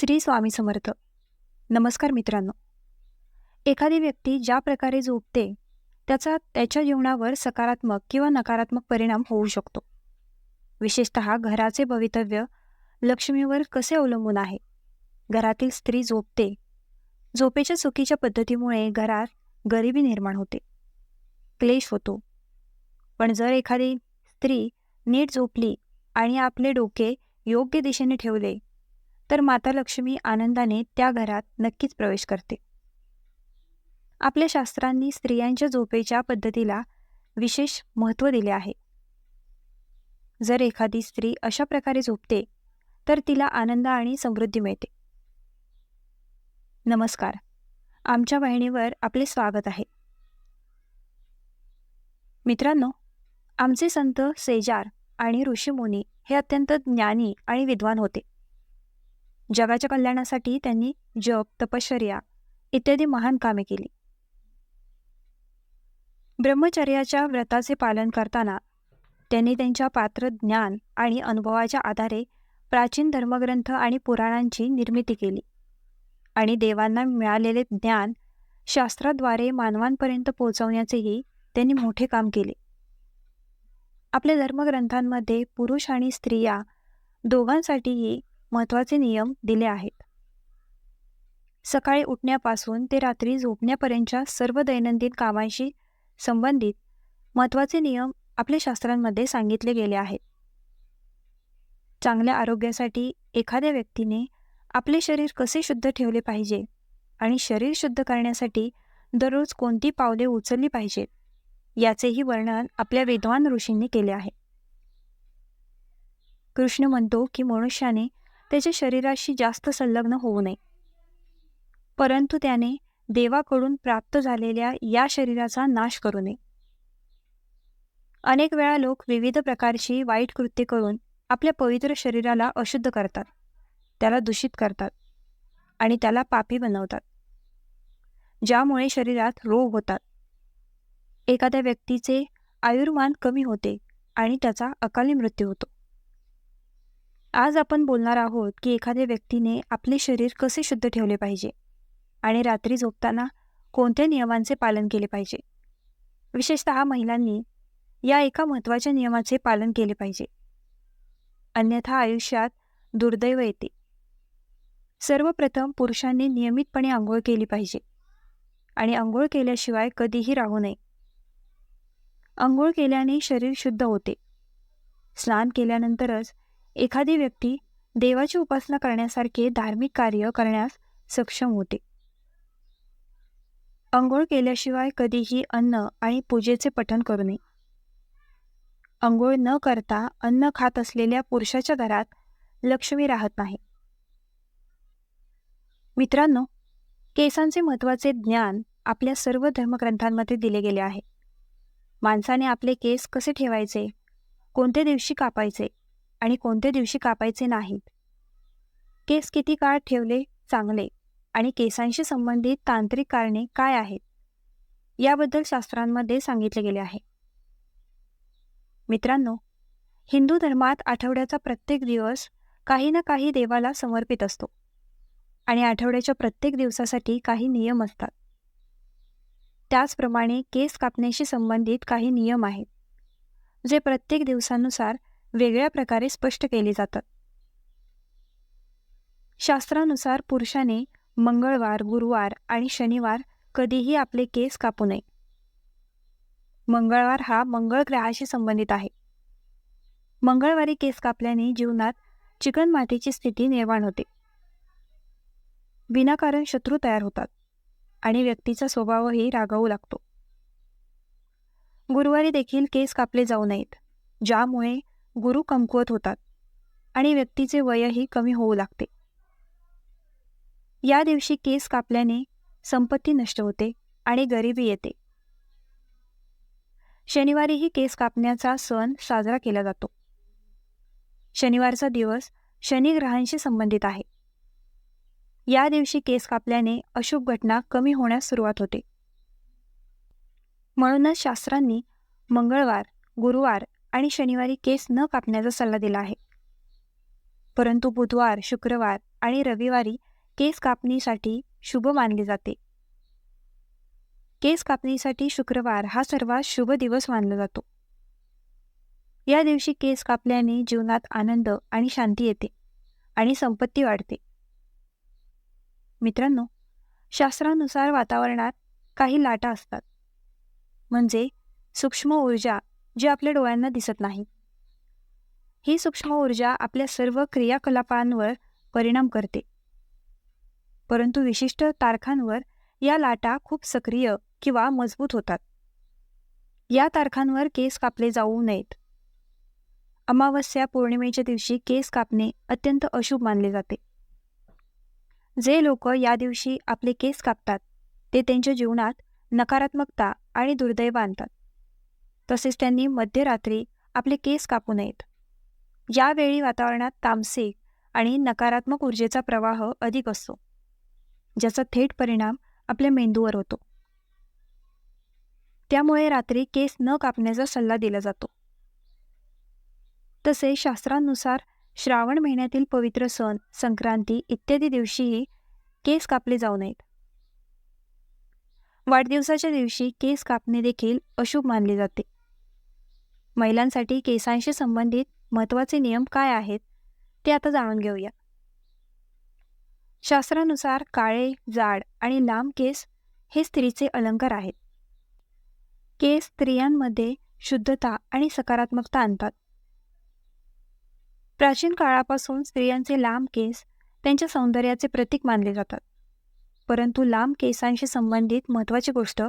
श्री स्वामी समर्थ. नमस्कार मित्रांनो. एखादी व्यक्ती ज्या प्रकारे झोपते त्याचा त्याच्या जीवनावर सकारात्मक किंवा नकारात्मक परिणाम होऊ शकतो. विशेषत घराचे भवितव्य लक्ष्मीवर कसे अवलंबून आहे? घरातील स्त्री झोपते. झोपेच्या चुकीच्या पद्धतीमुळे घरात गरिबी निर्माण होते. क्लेश होतो. पण जर एखादी स्त्री नीट झोपली आणि आपले डोके योग्य दिशेने ठेवले तर माता लक्ष्मी आनंदाने त्या घरात नक्कीच प्रवेश करते. आपल्या शास्त्रांनी स्त्रियांच्या झोपेच्या पद्धतीला विशेष महत्त्व दिले आहे. जर एखादी स्त्री अशा प्रकारे झोपते तर तिला आनंद आणि समृद्धी मिळते. नमस्कार. आमच्या वाहिनीवर आपले स्वागत आहे. मित्रांनो आमचे संत सेजार आणि ऋषीमुनी हे अत्यंत ज्ञानी आणि विद्वान होते. जगाच्या कल्याणासाठी त्यांनी जप तपश्चर्या इत्यादी महान कामे केली. ब्रह्मचर्याच्या व्रताचे पालन करताना त्यांनी त्यांच्या पात्र ज्ञान आणि अनुभवाच्या आधारे प्राचीन धर्मग्रंथ आणि पुराणांची निर्मिती केली. आणि देवांना मिळालेले ज्ञान शास्त्राद्वारे मानवांपर्यंत पोहोचवण्याचेही त्यांनी मोठे काम केले. आपल्या धर्मग्रंथांमध्ये पुरुष आणि स्त्रिया दोघांसाठीही महत्त्वाचे नियम दिले आहेत. सकाळी उठण्यापासून ते रात्री झोपण्यापर्यंतच्या सर्व दैनंदिन कामांशी संबंधित महत्त्वाचे नियम आपल्या शास्त्रांमध्ये सांगितले गेले आहेत. चांगल्या आरोग्यासाठी एखाद्या व्यक्तीने आपले शरीर कसे शुद्ध ठेवले पाहिजे आणि शरीर शुद्ध करण्यासाठी दररोज कोणती पावले उचलली पाहिजेत याचेही वर्णन आपल्या विद्वान ऋषींनी केले आहे. कृष्ण म्हणतो की मनुष्याने त्याच्या शरीराशी जास्त संलग्न होऊ नये. परंतु त्याने देवाकडून प्राप्त झालेल्या या शरीराचा नाश करू नये. अनेक वेळा लोक विविध प्रकारची वाईट कृत्ये करून आपल्या पवित्र शरीराला अशुद्ध करतात. त्याला दूषित करतात आणि त्याला पापी बनवतात. ज्यामुळे शरीरात रोग होतात. एखाद्या व्यक्तीचे आयुर्मान कमी होते आणि त्याचा अकाली मृत्यू होतो. आज आपण बोलणार आहोत की एखाद्या व्यक्तीने आपले शरीर कसे शुद्ध ठेवले पाहिजे आणि रात्री झोपताना कोणत्या नियमांचे पालन केले पाहिजे? विशेषतः महिलांनी या एका महत्त्वाच्या नियमाचे पालन केले पाहिजे. अन्यथा आयुष्यात दुर्दैव येते. सर्वप्रथम पुरुषांनी नियमितपणे आंघोळ केली पाहिजे आणि आंघोळ केल्याशिवाय कधीही राहू नये. आंघोळ केल्याने शरीर शुद्ध होते. स्नान केल्यानंतरच एखादी व्यक्ती देवाची उपासना करण्यासारखे धार्मिक कार्य करण्यास सक्षम होते. अंघोळ केल्याशिवाय कधीही अन्न आणि पूजेचे पठण करू नये. अंघोळ न करता अन्न खात असलेल्या पुरुषाच्या घरात लक्ष्मी राहत नाही. मित्रांनो केसांचे महत्त्वाचे ज्ञान आपल्या सर्व धर्मग्रंथांमध्ये दिले गेले आहे. माणसाने आपले केस कसे ठेवायचे? कोणत्या दिवशी कापायचे? आणि कोणत्या दिवशी कापायचे नाहीत. केस किती काळ ठेवले चांगले आणि केसांशी संबंधित तांत्रिक कारणे काय आहेत. याबद्दल शास्त्रांमध्ये सांगितले गेले आहे. मित्रांनो हिंदू धर्मात आठवड्याचा प्रत्येक दिवस काही ना काही देवाला समर्पित असतो. आणि आठवड्याच्या प्रत्येक दिवसासाठी काही नियम असतात. त्याचप्रमाणे केस कापण्याशी संबंधित काही नियम आहेत. जे प्रत्येक दिवसानुसार वेगळ्या प्रकारे स्पष्ट केले जातात. शास्त्रानुसार पुरुषाने मंगळवार गुरुवार आणि शनिवार कधीही आपले केस कापू नये. मंगळवार हा मंगळ ग्रहाशी संबंधित आहे. मंगळवारी केस कापल्याने जीवनात चिकणमातीची स्थिती निर्माण होते. विनाकारण शत्रू तयार होतात आणि व्यक्तीचा स्वभावही रागावू लागतो. गुरुवारी देखील केस कापले जाऊ नयेत ज्यामुळे गुरु कमकुवत होतात आणि व्यक्तीचे वयही कमी होऊ लागते. या दिवशी केस कापल्याने संपत्ती नष्ट होते आणि गरिबी येते. शनिवारीही केस कापण्याचा सण साजरा केला जातो. शनिवारचा दिवस शनिग्रहांशी संबंधित आहे. या दिवशी केस कापल्याने अशुभ घटना कमी होण्यास सुरुवात होते. म्हणूनच शास्त्रांनी मंगळवार गुरुवार आणि शनिवारी केस न कापण्याचा सल्ला दिला आहे. परंतु बुधवार शुक्रवार आणि रविवारी केस कापणीसाठी शुभ मानले जाते. केस कापणीसाठी शुक्रवार हा सर्वात शुभ दिवस मानला जातो. या दिवशी केस कापल्याने जीवनात आनंद आणि शांती येते आणि संपत्ती वाढते. मित्रांनो शास्त्रानुसार वातावरणात काही लाटा असतात. म्हणजे सूक्ष्म ऊर्जा जे आपल्या डोळ्यांना दिसत नाही. ही सूक्ष्म ऊर्जा आपल्या सर्व क्रियाकलापांवर परिणाम करते. परंतु विशिष्ट तारखांवर या लाटा खूप सक्रिय किंवा मजबूत होतात. या तारखांवर केस कापले जाऊ नयेत. अमावस्या पौर्णिमेच्या दिवशी केस कापणे अत्यंत अशुभ मानले जाते. जे लोक या दिवशी आपले केस कापतात ते त्यांच्या जीवनात नकारात्मकता आणि दुर्दैव आणतात. तसेच त्यांनी मध्यरात्री आपले केस कापू नयेत. यावेळी वातावरणात तामसिक आणि नकारात्मक ऊर्जेचा प्रवाह अधिक असतो ज्याचा थेट परिणाम आपल्या मेंदूवर होतो. त्यामुळे रात्री केस न कापण्याचा सल्ला दिला जातो. तसे शास्त्रांनुसार श्रावण महिन्यातील पवित्र सण संक्रांती इत्यादी दिवशीही केस कापले जाऊ नयेत. वाढदिवसाच्या दिवशी केस कापणे देखील अशुभ मानले जाते. महिलांसाठी केसांशी संबंधित महत्त्वाचे नियम काय आहेत ते आता जाणून घेऊया. शास्त्रानुसार काळे जाड आणि लांब केस हे स्त्रीचे अलंकार आहेत. केस स्त्रियांमध्ये शुद्धता आणि सकारात्मकता आणतात. प्राचीन काळापासून स्त्रियांचे लांब केस त्यांच्या सौंदर्याचे प्रतीक मानले जातात. परंतु लांब केसांशी संबंधित महत्त्वाची गोष्ट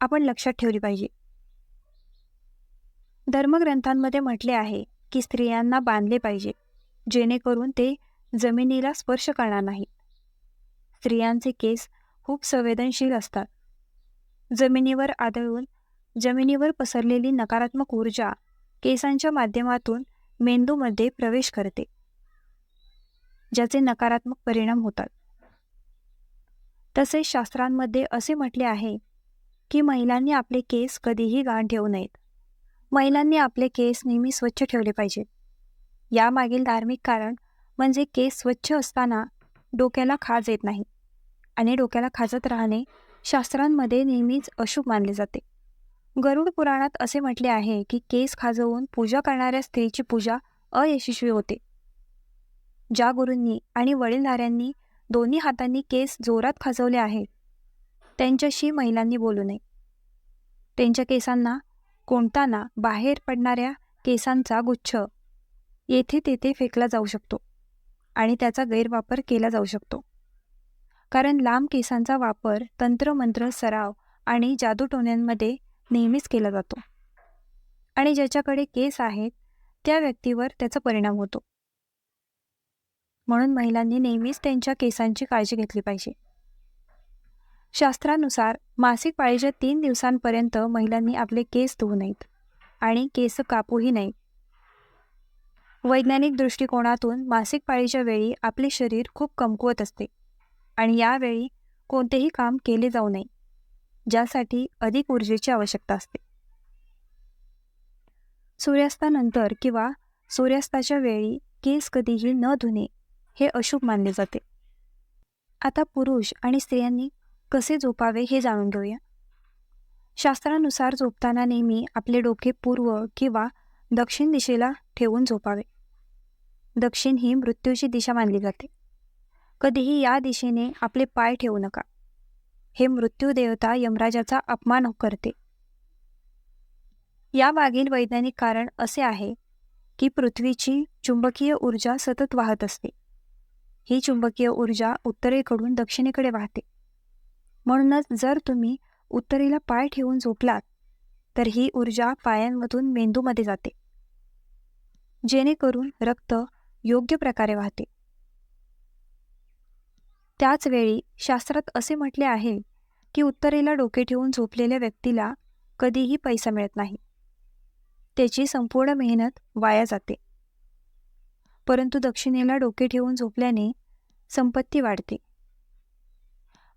आपण लक्षात ठेवली पाहिजे. धर्मग्रंथांमध्ये म्हटले आहे की स्त्रियांना बांधले पाहिजे जेणेकरून ते जमिनीला स्पर्श करणार नाहीत. स्त्रियांचे केस खूप संवेदनशील असतात. जमिनीवर आदळून जमिनीवर पसरलेली नकारात्मक ऊर्जा केसांच्या माध्यमातून मेंदूमध्ये प्रवेश करते ज्याचे नकारात्मक परिणाम होतात. तसेच शास्त्रांमध्ये असे म्हटले आहे की महिलांनी आपले केस कधीही घाण ठेवू नयेत. महिलांनी आपले केस नेहमी स्वच्छ ठेवले पाहिजेत. यामागील धार्मिक कारण म्हणजे केस स्वच्छ असताना डोक्याला खाज येत नाही आणि डोक्याला खाजत राहणे शास्त्रांमध्ये नेहमीच अशुभ मानले जाते. गरुड पुराणात असे म्हटले आहे की केस खाजवून पूजा करणाऱ्या स्त्रीची पूजा अयशस्वी होते. ज्या गुरूंनी आणि वडीलधाऱ्यांनी दोन्ही हातांनी केस जोरात खाजवले आहेत त्यांच्याशी महिलांनी बोलू नये. त्यांच्या केसांना कोणताना बाहेर पडणाऱ्या केसांचा गुच्छ. येथे तेथे फेकला जाऊ शकतो आणि त्याचा गैरवापर केला जाऊ शकतो. कारण लांब केसांचा वापर तंत्रमंत्र सराव आणि जादूटोण्यांमध्ये नेहमीच केला जातो. आणि ज्याच्याकडे केस आहेत त्या व्यक्तीवर त्याचा परिणाम होतो. म्हणून महिलांनी नेहमीच त्यांच्या केसांची काळजी घेतली पाहिजे. शास्त्रानुसार मासिक पाळीच्या तीन दिवसांपर्यंत महिलांनी आपले केस धुवू नयेत आणि केस कापूही नयेत. वैज्ञानिक दृष्टिकोनातून मासिक पाळीच्या वेळी आपले शरीर खूप कमकुवत असते आणि यावेळी कोणतेही काम केले जाऊ नये ज्यासाठी अधिक ऊर्जेची आवश्यकता असते. सूर्यास्तानंतर किंवा सूर्यास्ताच्या वेळी केस कधीही न धुणे हे अशुभ मानले जाते. आता पुरुष आणि स्त्रियांनी कसे झोपावे हे जाणून घेऊया. शास्त्रानुसार झोपताना नेहमी आपले डोके पूर्व किंवा दक्षिण दिशेला ठेवून झोपावे. दक्षिण ही मृत्यूची दिशा मानली जाते. कधीही या दिशेने आपले पाय ठेवू नका. हे मृत्यू देवता यमराजाचा अपमान करते. या मागील वैज्ञानिक कारण असे आहे की पृथ्वीची चुंबकीय ऊर्जा सतत वाहत असते. ही चुंबकीय ऊर्जा उत्तरेकडून दक्षिणेकडे वाहते. म्हणूनच जर तुम्ही उत्तरेला पाय ठेवून झोपलात तर ही ऊर्जा पायांमधून मेंदूमध्ये जाते. जेणेकरून रक्त योग्य प्रकारे वाहते. त्याच वेळी शास्त्रात असे म्हटले आहे की उत्तरेला डोके ठेवून झोपलेल्या व्यक्तीला कधीही पैसा मिळत नाही. त्याची संपूर्ण मेहनत वाया जाते. परंतु दक्षिणेला डोके ठेवून झोपल्याने संपत्ती वाढते.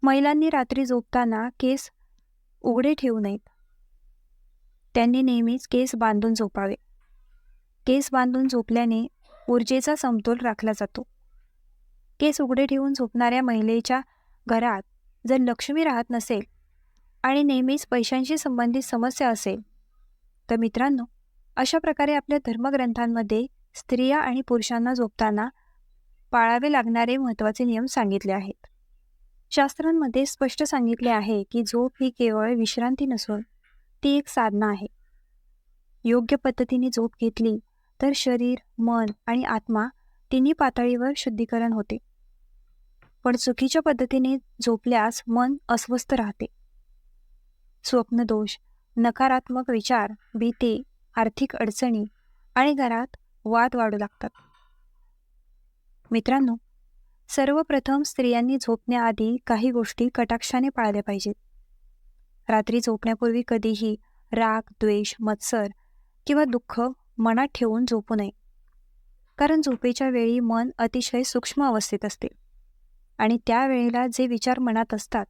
महिलांनी रात्री झोपताना केस उघडे ठेवू नयेत. त्यांनी नेहमीच केस बांधून झोपावे. केस बांधून झोपल्याने ऊर्जेचा समतोल राखला जातो. केस उघडे ठेवून झोपणाऱ्या महिलेच्या घरात जर लक्ष्मी राहत नसेल आणि नेहमीच पैशांशी संबंधित समस्या असेल तर मित्रांनो अशा प्रकारे आपल्या धर्मग्रंथांमध्ये स्त्रिया आणि पुरुषांना झोपताना पाळावे लागणारे महत्त्वाचे नियम सांगितले आहेत. शास्त्रांमध्ये स्पष्ट सांगितले आहे की झोप ही केवळ विश्रांती नसून ती एक साधना आहे. योग्य पद्धतीने झोप घेतली तर शरीर मन आणि आत्मा तिन्ही पातळीवर शुद्धीकरण होते. पण चुकीच्या पद्धतीने झोपल्यास मन अस्वस्थ राहते. स्वप्नदोष नकारात्मक विचार भीती आर्थिक अडचणी आणि घरात वाद वाढू लागतात. मित्रांनो सर्वप्रथम स्त्रियांनी झोपण्याआधी काही गोष्टी कटाक्षाने पाळल्या पाहिजेत. रात्री झोपण्यापूर्वी कधीही राग द्वेष मत्सर किंवा दुःख मनात ठेवून झोपू नये. कारण झोपेच्या वेळी मन अतिशय सूक्ष्म अवस्थेत असते. आणि त्यावेळेला जे विचार मनात असतात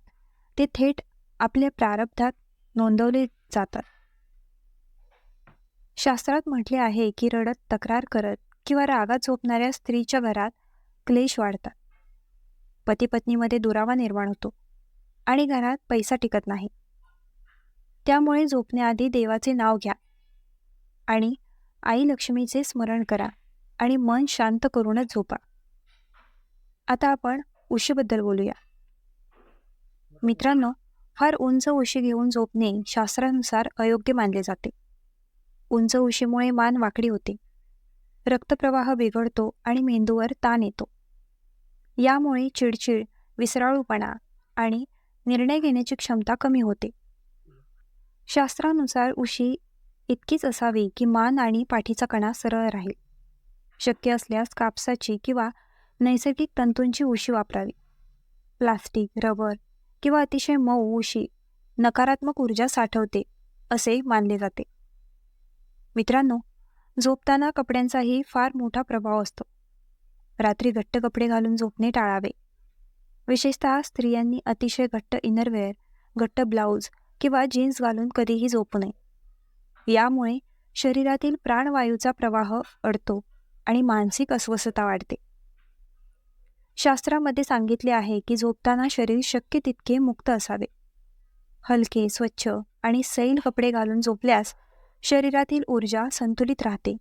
ते थेट आपल्या प्रारब्धात नोंदवले जातात. शास्त्रात म्हटले आहे की रडत तक्रार करत किंवा रागात झोपणाऱ्या स्त्रीच्या घरात क्लेश वाढतात. पती पत्नीमध्ये दुरावा निर्माण होतो आणि घरात पैसा टिकत नाही. त्यामुळे झोपण्याआधी देवाचे नाव घ्या आणि आई लक्ष्मीचे स्मरण करा आणि मन शांत करूनच झोपा. आता आपण उशीबद्दल बोलूया. मित्रांनो फार उंच उशी घेऊन झोपणे शास्त्रानुसार अयोग्य मानले जाते. उंच उशीमुळे मान वाकडी होते. रक्तप्रवाह बिघडतो आणि मेंदूवर ताण येतो. यामुळे चिडचिड विसराळूपणा आणि निर्णय घेण्याची क्षमता कमी होते. शास्त्रानुसार उशी इतकीच असावी की मान आणि पाठीचा कणा सरळ राहील. शक्य असल्यास कापसाची किंवा नैसर्गिक तंतूंची उशी वापरावी. प्लास्टिक रबर किंवा अतिशय मऊ उशी नकारात्मक ऊर्जा साठवते असे मानले जाते. मित्रांनो झोपताना कपड्यांचाही फार मोठा प्रभाव असतो. रात्री घट्ट कपडे घालून झोपणे टाळावे. विशेषतः स्त्रियांनी अतिशय घट्ट इनरवेअर घट्ट ब्लाऊज किंवा जीन्स घालून कधीही झोपू नये. यामुळे शरीरातील प्राणवायूचा प्रवाह अडतो आणि मानसिक अस्वस्थता वाढते. शास्त्रामध्ये सांगितले आहे की झोपताना शरीर शक्य तितके मुक्त असावे. हलके स्वच्छ आणि सैल कपडे घालून झोपल्यास शरीरातील ऊर्जा संतुलित राहते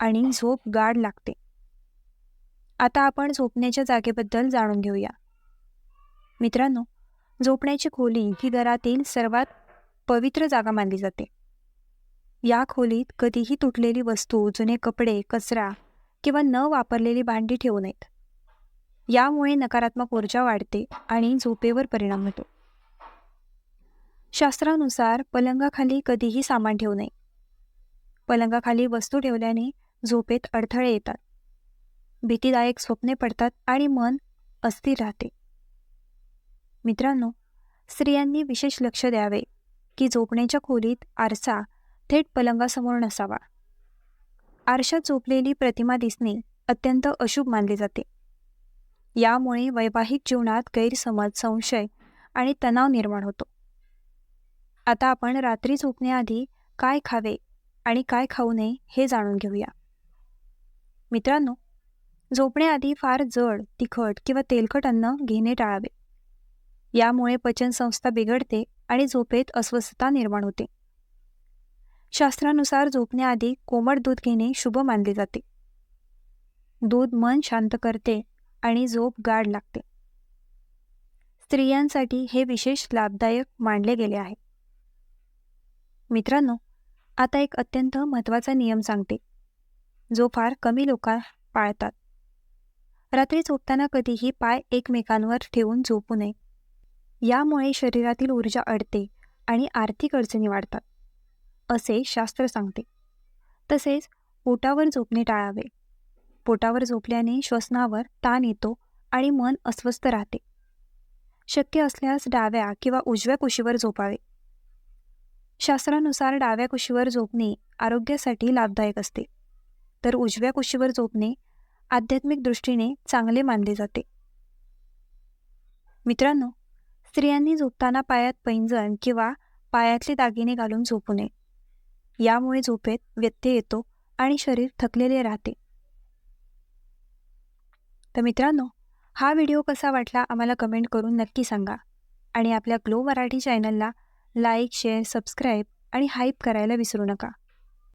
आणि झोप गाढ लागते. आता आपण झोपण्याच्या जागेबद्दल जाणून घेऊया. मित्रांनो झोपण्याची खोली ही घरातील सर्वात पवित्र जागा मानली जाते. या खोलीत कधीही तुटलेली वस्तू जुने कपडे कचरा किंवा न वापरलेली भांडी ठेवू नयेत. यामुळे नकारात्मक ऊर्जा वाढते आणि झोपेवर परिणाम होतो. शास्त्रानुसार पलंगाखाली कधीही सामान ठेवू नये. पलंगाखाली वस्तू ठेवल्याने झोपेत अडथळे येतात. भीतीदायक स्वप्ने पडतात आणि मन अस्थिर राहते. मित्रांनो स्त्रियांनी विशेष लक्ष द्यावे की झोपण्याच्या खोलीत आरसा थेट पलंगासमोर नसावा. आरशात झोपलेली प्रतिमा दिसणे अत्यंत अशुभ मानले जाते. यामुळे वैवाहिक जीवनात गैरसमज संशय आणि तणाव निर्माण होतो. आता आपण रात्री झोपण्याआधी काय खावे आणि काय खाऊ नये हे जाणून घेऊया. मित्रांनो झोपण्याआधी फार जड तिखट किंवा तेलकट अन्न घेणे टाळावे. यामुळे पचनसंस्था बिघडते आणि झोपेत अस्वस्थता निर्माण होते. शास्त्रानुसार झोपण्याआधी कोमट दूध घेणे शुभ मानले जाते. दूध मन शांत करते आणि झोप गाढ लागते. स्त्रियांसाठी हे विशेष लाभदायक मानले गेले आहे. मित्रांनो आता एक अत्यंत महत्त्वाचा नियम सांगते. जो फार कमी लोक पाळतात. रात्री झोपताना कधीही पाय एकमेकांवर ठेवून झोपू नये. यामुळे शरीरातील ऊर्जा अडते आणि आर्थिक अडचणी वाढतात असे शास्त्र सांगते. तसेच पोटावर झोपणे टाळावे. पोटावर झोपल्याने श्वसनावर ताण येतो आणि मन अस्वस्थ राहते. शक्य असल्यास डाव्या किंवा उजव्या कुशीवर झोपावे. शास्त्रानुसार डाव्या कुशीवर झोपणे आरोग्यासाठी लाभदायक असते. तर उजव्या कुशीवर झोपणे आध्यात्मिक दृष्टीने चांगले मानले जाते. मित्रांनो स्त्रियांनी झोपताना पायात पैंजण किंवा पायातले दागिने घालून झोपू नये. यामुळे झोपेत व्यत्यय येतो आणि शरीर थकलेले राहते. तर मित्रांनो हा व्हिडिओ कसा वाटला आम्हाला कमेंट करून नक्की सांगा आणि आपल्या ग्लो मराठी चॅनलला लाईक शेअर सबस्क्राईब आणि हाईप करायला विसरू नका.